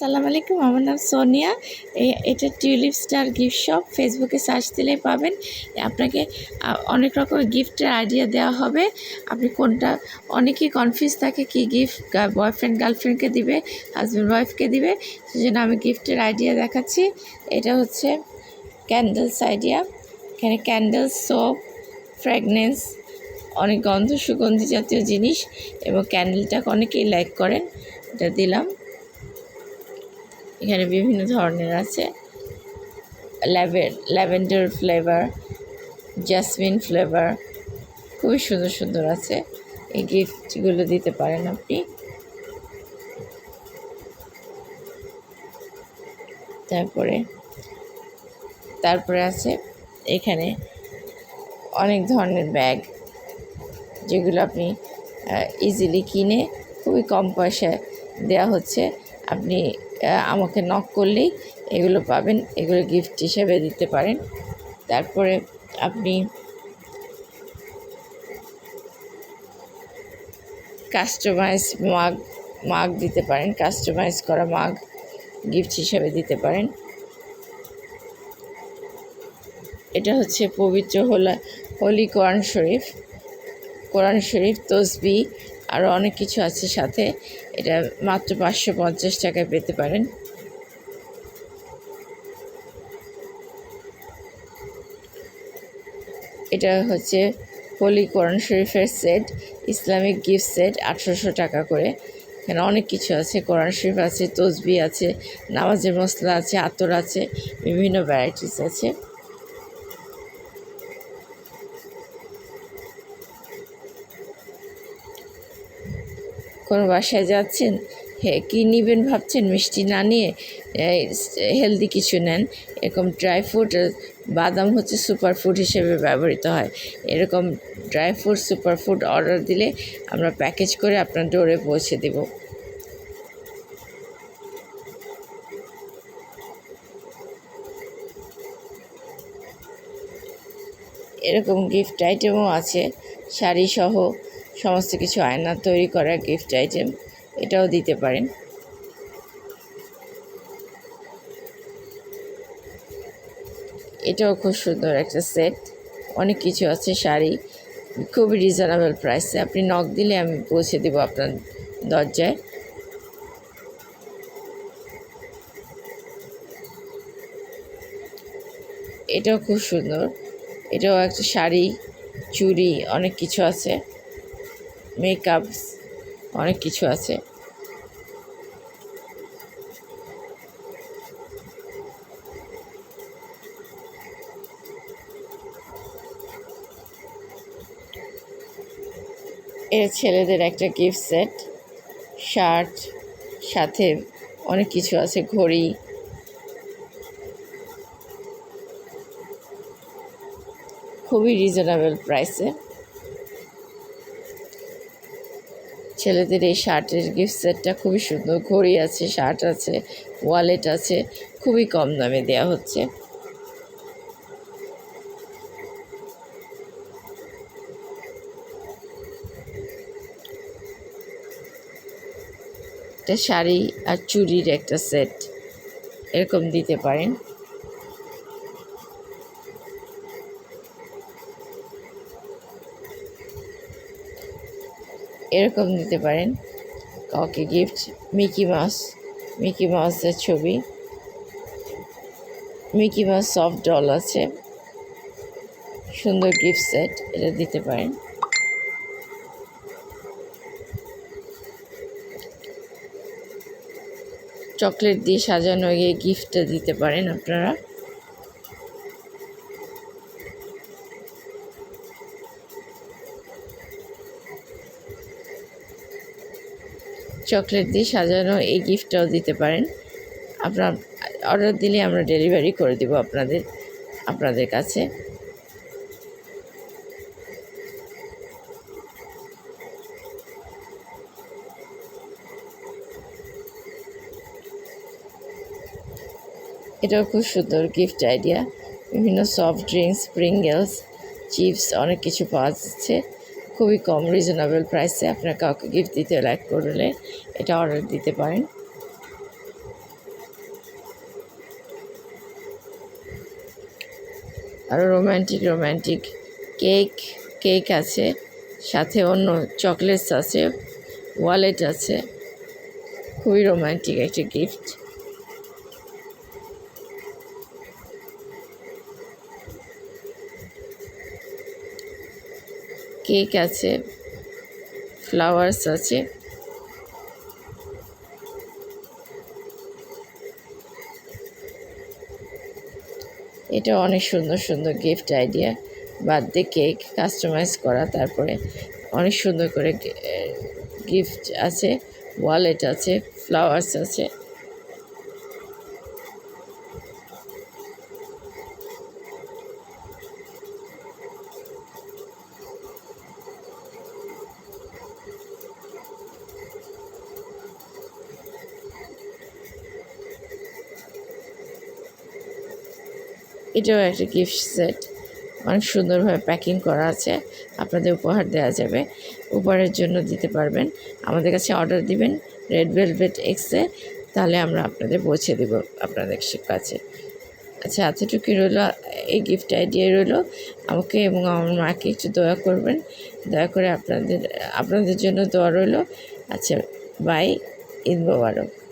সালাম আলাইকুম, আমার নাম সোনিয়া। এটা টিউলিপ স্টার গিফট শপ। ফেসবুকে সার্চ দিলেই পাবেন। আপনাকে অনেক রকমের গিফটের আইডিয়া দেওয়া হবে। আপনি কোনটা, অনেকেই কনফিউজ থাকে কি গিফট বয়ফ্রেন্ড গার্লফ্রেন্ডকে দিবে হাজব্যান্ড ওয়াইফকে দিবে। সেজন্য আমি গিফটের আইডিয়া দেখাচ্ছি। এটা হচ্ছে ক্যান্ডেলস আইডিয়া এখানে ক্যান্ডেলস সোপ ফ্র্যাগনেন্স অনেক গন্ধ সুগন্ধি জাতীয় জিনিস এবং ক্যান্ডেলটাকে অনেকেই লাইক করেন। এটা দিলাম। এখানে বিভিন্ন ধরনের আছে। ল্যাভেন ল্যাভেন্ডার ফ্লেভার জাসমিন ফ্লেভার খুবই সুন্দর সুন্দর আছে। এই গিফটগুলো দিতে পারেন আপনি। তারপরে তারপরে আছে এখানে অনেক ধরনের ব্যাগ যেগুলো আপনি ইজিলি কিনে খুবই কম পয়সায় দেওয়া হচ্ছে। আপনি আমাকে নক করলেই এগুলো পাবেন, এগুলো গিফট হিসেবে দিতে পারেন। তারপরে আপনি কাস্টমাইজ মাগ মাগ দিতে পারেন কাস্টমাইজ করা মাগ গিফট হিসেবে দিতে পারেন। এটা হচ্ছে পবিত্র হোলা, হোলি কোরআন শরীফ কোরআন শরীফ তসবি আরও অনেক কিছু আছে সাথে। এটা মাত্র পাঁচশো পঞ্চাশ টাকায় পেতে পারেন। এটা হচ্ছে হোলি কোরআন শরীফের সেট, ইসলামিক গিফট সেট, আঠারোশো টাকা করে। এখানে অনেক কিছু আছে, কোরআন শরীফ আছে তসবি আছে, নামাজের মশলা আছে, আতর আছে, বিভিন্ন ভ্যারাইটিস আছে। কোনো বাসায় যাচ্ছেন, হে, কী নেবেন ভাবছেন? মিষ্টি না নিয়ে হেলদি কিছু নেন। এরকম ড্রাই ফ্রুট বাদাম হচ্ছে সুপার ফুড হিসেবে ব্যবহৃত হয়। এরকম dry fruit super food order দিলে আমরা প্যাকেজ করে আপনার ডোরে পৌঁছে দেব। এরকম গিফট আইটেমও আছে, শাড়ি সহ। সমস্ত কিছু আয়না তৈরি করা গিফট আইটেম এটাও দিতে পারেন। এটাও খুব সুন্দর একটা সেট অনেক কিছু আছে, শাড়ি। খুবই রিজনেবল প্রাইসে আপনি নখ দিলে আমি পৌঁছে দেব আপনার দরজায়। এটাও খুব সুন্দর। এটাও একটা শাড়ি, চুড়ি, অনেক কিছু আছে। মেকআপ, অনেক কিছু আছে। এর ছেলেদের একটা গিফট সেট শার্ট সাথে অনেক কিছু আছে, ঘড়ি। খুবই রিজনেবল প্রাইসে ছেলেদের এই শার্টের গিফট সেটটা খুবই সুন্দর। ঘড়ি আছে, শার্ট আছে ওয়ালেট আছে, খুবই কম দামে দেয়া হচ্ছে। একটা শাড়ি আর চুড়ির একটা সেট এরকম দিতে পারেন। এরকম দিতে পারেন। কাউকে গিফট মিকি মাউস মিকি মাউসের ছবি। মিকি মাউস সফট ডল আছে। সুন্দর গিফট সেট এটা দিতে পারেন। চকলেট দিয়ে সাজানো এই গিফটটা দিতে পারেন আপনারা। চকলেট দিয়ে সাজানো এই গিফটটাও দিতে পারেন। আপনার অর্ডার দিলে আমরা ডেলিভারি করে দেব আপনাদের আপনাদের কাছে। এটাও খুব সুন্দর গিফট আইডিয়া। বিভিন্ন সফট ড্রিঙ্কস স্প্রিঙ্গেলস চিপস অনেক কিছু পাওয়া যাচ্ছে। খুবই কম রিজনেবল প্রাইসে আপনার কাউকে গিফট দিতে লাইক করলে এটা অর্ডার দিতে পারেন। আরও রোম্যান্টিক রোম্যান্টিক কেক কেক আছে, সাথে অন্য চকলেটস আছে ওয়ালেট আছে। খুবই রোম্যান্টিক একটা গিফট কেক আছে ফ্লাওয়ার্স আছে। এটা অনেক সুন্দর সুন্দর gift idea birthday cake customise করা, তারপরে অনেক সুন্দর করে গিফট আছে ওয়ালেট আছে ফ্লাওয়ার্স আছে। এটাও একটা গিফট সেট অনেক সুন্দরভাবে প্যাকিং করা আছে। আপনাদের উপহার দেওয়া যাবে। উপহারের জন্য দিতে পারবেন। আমাদের কাছে অর্ডার দিবেন রেড ভেলভেট এক্সে তাহলে আমরা আপনাদের পৌঁছে দেব আপনাদের কাছে। আচ্ছা এতটুকু রইল। এই গিফট আইডিয়া রইল। আমাকে এবং আমার মাকে একটু দয়া করবেন। দয়া করে আপনাদের আপনাদের জন্য দোয়া রইল। আচ্ছা বাই ঈদ মোবারক।